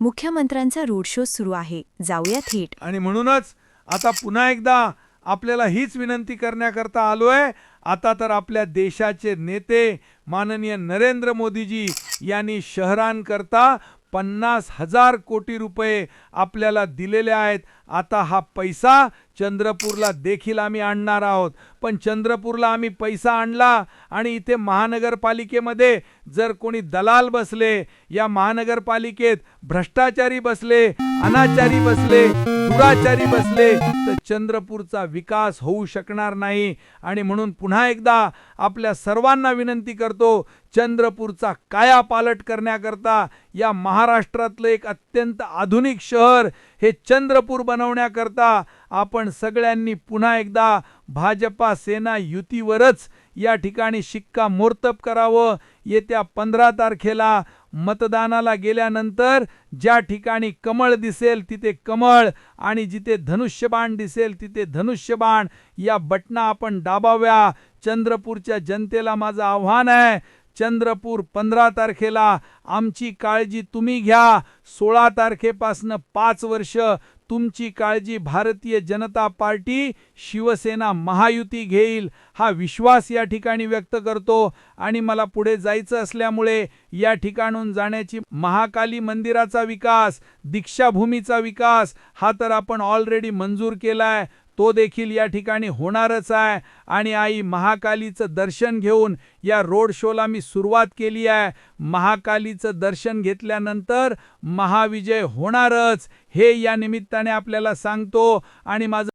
मुख्यमंत्र्यांचा road show सुरू आहे. जाऊया थेट. आणि म्हणूनच आता पुन्हा एकदा आपल्याला हीच विनंती करण्याकरता आलोय. आता तर आपल्या देशाचे नेते माननीय नरेंद्र मोदीजी यांनी शहरांकरता पन्नास हजार कोटी रुपये आपल्याला दिलेले आहेत. आता हा पैसा चंद्रपूरला देखील आम्ही आणणार आहोत. पण चंद्रपूरला आम्ही पैसा आणला आणि इथे महानगरपालिकेमध्ये जर कोणी दलाल बसले या महानगरपालिकेत भ्रष्टाचारी बसले अनाचारी बसले दुराचारी बसले तर चंद्रपूरचा विकास होऊ शकणार नाही. आणि म्हणून पुन्हा एकदा आपल्या सर्वांना विनंती करतो चंद्रपूरचा कायापालट करण्याकरता या महाराष्ट्रातलं एक अत्यंत आधुनिक शहर हे चंद्रपूर बनवण्याकरता आपण सगळ्यांनी पुन्हा एकदा भाजपा सेना युतीवरच या ठिकाणी शिक्का मोर्तब करावं. येत्या पंधरा तारखेला मतदानाला गेल्यानंतर ज्या ठिकाणी कमळ दिसेल तिथे कमळ आणि जिथे धनुष्यबाण दिसेल तिथे धनुष्यबाण. या बटना आपण दाबाव्या. चंद्रपूरच्या जनतेला माझं आव्हान आहे. चंद्रपूर पंधरा तारखेला. आमची काळजी तुम्ही घ्या. सोळा तारखेपासनं पाच वर्ष तुमची काळजी भारतीय जनता पार्टी शिवसेना महायुती घेईल. हा विश्वास या ठिकाणी व्यक्त करतो. आणि मला पुढे जायचं असल्यामुळे या ठिकाणून जाण्याची महाकाली मंदिराचा विकास दीक्षाभूमीचा विकास हा तर आपण ऑलरेडी मंजूर केला आहे तो देखील या ठिकाणी होणारच आहे. आणि आई महाकालीचं दर्शन घेऊन या रोड शोला मी सुरुवात केली आहे. महाकालीचं दर्शन घेतल्यानंतर महाविजय होणारच हे या निमित्ताने आपल्याला सांगतो. आणि माझं